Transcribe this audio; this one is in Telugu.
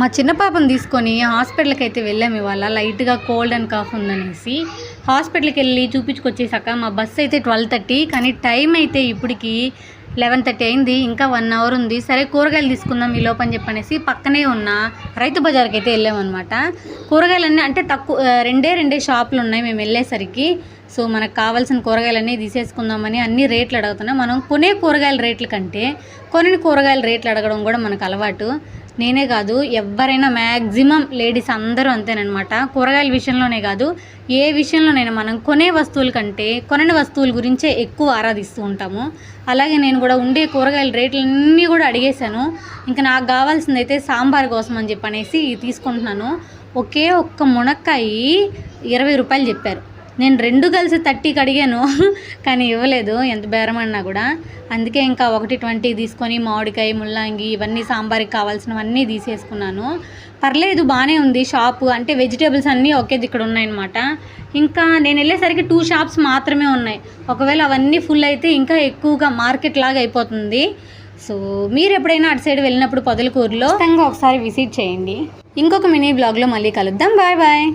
మా చిన్న పాపను తీసుకొని హాస్పిటల్కి అయితే వెళ్ళాము ఇవాళ. లైట్గా కోల్డ్ అండ్ కాఫ్ ఉందనేసి. హాస్పిటల్కి వెళ్ళి చూపించుకొచ్చేసాక మా బస్సు అయితే ట్వెల్వ్ థర్టీ కానీ టైం అయితే ఇప్పటికి లెవెన్ థర్టీ అయింది. ఇంకా వన్ అవర్ ఉంది. సరే కూరగాయలు తీసుకుందాం ఈ లోపని చెప్పనేసి పక్కనే ఉన్న రైతు బజార్కి అయితే వెళ్ళామన్నమాట. కూరగాయలన్నీ అంటే తక్కువ రెండే రెండే షాపులు ఉన్నాయి మేము వెళ్ళేసరికి. సో మనకు కావాల్సిన కూరగాయలన్నీ తీసేసుకుందామని అన్ని రేట్లు అడుగుతున్నాం. మనం కొనే కూరగాయల రేట్ల కంటే కొన్ని కూరగాయల రేట్లు అడగడం కూడా మనకు అలవాటు. నేనే కాదు ఎవరైనా మ్యాక్సిమం లేడీస్ అందరూ అంతేనమాట కూరగాయల విషయంలోనే కాదు ఏ విషయంలోనైనా మనం కొనే వస్తువుల కంటే కొనని వస్తువుల గురించే ఎక్కువ ఆరాధిస్తూ ఉంటాము. అలాగే నేను కూడా ఉండే కూరగాయల రేట్లన్నీ కూడా అడిగేశాను. ఇంకా నాకు కావాల్సింది అయితే సాంబార్ కోసం అని చెప్పనేసి తీసుకుంటున్నాను. ఒకే ఒక్క మునక్కాయి ఇరవై రూపాయలు చెప్పారు. నేను రెండు కలిసి థర్టీకి అడిగాను కానీ ఇవ్వలేదు ఎంత బేరమన్నా కూడా. అందుకే ఇంకా ఒకటి ట్వంటీ తీసుకొని మామిడికాయ ముల్లంగి ఇవన్నీ సాంబార్కి కావాల్సినవన్నీ తీసేసుకున్నాను. పర్లేదు బాగానే ఉంది షాపు. అంటే వెజిటేబుల్స్ అన్నీ ఒకే ఇక్కడ ఉన్నాయన్నమాట. ఇంకా నేను వెళ్ళేసరికి టూ షాప్స్ మాత్రమే ఉన్నాయి. ఒకవేళ అవన్నీ ఫుల్ అయితే ఇంకా ఎక్కువగా మార్కెట్ లాగా అయిపోతుంది. సో మీరు ఎప్పుడైనా అటు సైడ్ వెళ్ళినప్పుడు పొదలకూరులో ఖచ్చితంగా ఒకసారి విజిట్ చేయండి. ఇంకొక మినీ బ్లాగ్లో మళ్ళీ కలుద్దాం. Bye bye.